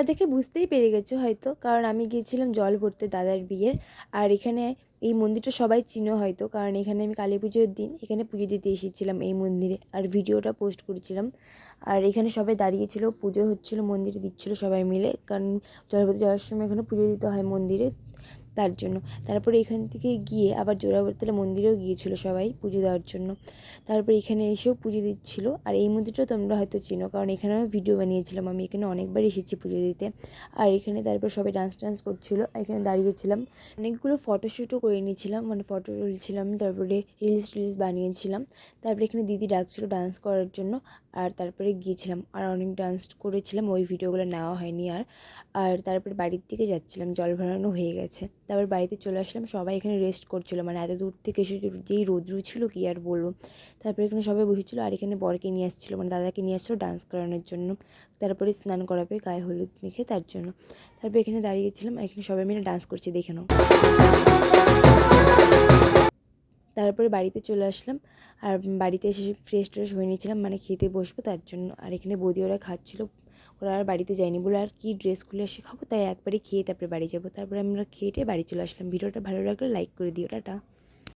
ফটোটা দেখে বুঝতেই পেরে গেছো হয়তো। কারণ আমি গিয়েছিলাম জল ভরতে দাদার বিয়ের। আর এখানে এই মন্দিরটা সবাই চিনো হয়তো। কারণ এখানে আমি কালী পুজোর দিন এখানে পুজো দিতে এসেছিলাম এই মন্দিরে। আর ভিডিওটা পোস্ট করেছিলাম। আর এখানে সবাই দাঁড়িয়েছিল, পুজো হচ্ছিল, মন্দিরে দিচ্ছিল সবাই মিলে। কারণ জল ভরতে যাওয়ার সময় এখানে পুজো দিতে হয় মন্দিরে। তার জন্য। তারপরে এখান থেকে গিয়ে আবার জোড়াবরতলা মন্দিরেও গিয়েছিল সবাই পুজো দেওয়ার জন্য। তারপরে এখানে এসেও পুজো দিচ্ছিল। আর এই মন্দিরটাও তোমরা হয়তো চিনো, কারণ এখানে আমি ভিডিও বানিয়েছিলাম আমি। এখানে অনেকবার এসেছি পুজো দিতে। আর এখানে তারপর সবাই ডান্স টান্স করছিল। এখানে দাঁড়িয়েছিলাম। অনেকগুলো ফটোশ্যুটও করে নিয়েছিলাম মানে ফটো তুলছিলাম, তারপরে রিলস টিলস বানিয়েছিলাম। তারপরে এখানে দিদি ডাকছিলো ডান্স করার জন্য। আর তারপরে গিয়েছিলাম। আর অনেক ডান্স করেছিলাম। ওই ভিডিওগুলো নেওয়া হয়নি আর। আর তারপরে বাড়ির দিকে যাচ্ছিলাম। জল ভরানো হয়ে গেছে। তারপর বাড়িতে চলে আসলাম, সবাই এখানে রেস্ট করছিল। মানে এত দূর থেকে এসে যেই রোদ্রু ছিল কি আর বলব? তারপরে এখানে সবাই বসেছিলো আর এখানে বরকে নিয়ে আসছিল। মানে দাদাকে নিয়ে আসছিল ডান্স করানোর জন্য। তারপরে স্নান করাবে, গায়ে হলুদ মেখে তার জন্য। তারপরে এখানে দাঁড়িয়েছিলাম এখানে সবাই মিলে ডান্স করছে, দেখে নাও। তারপরে বাড়িতে চলে আসলাম। আর বাড়িতে এসে ফ্রেশ ট্রেশ হয়ে নিয়েছিলাম মানে খেতে বসবো, তার জন্য। আর এখানে বৌদি ওরা খাচ্ছিলো। ওরা আর বাড়িতে যায়নি বলে আর কী ড্রেস খুলে এসে খাব? তাই একবারে খেয়ে তারপরে বাড়ি যাব। তারপরে আমরা খেয়ে বাড়ি চলে আসলাম। ভিডিওটা ভালো লাগলে লাইক করে দিও। টাটা।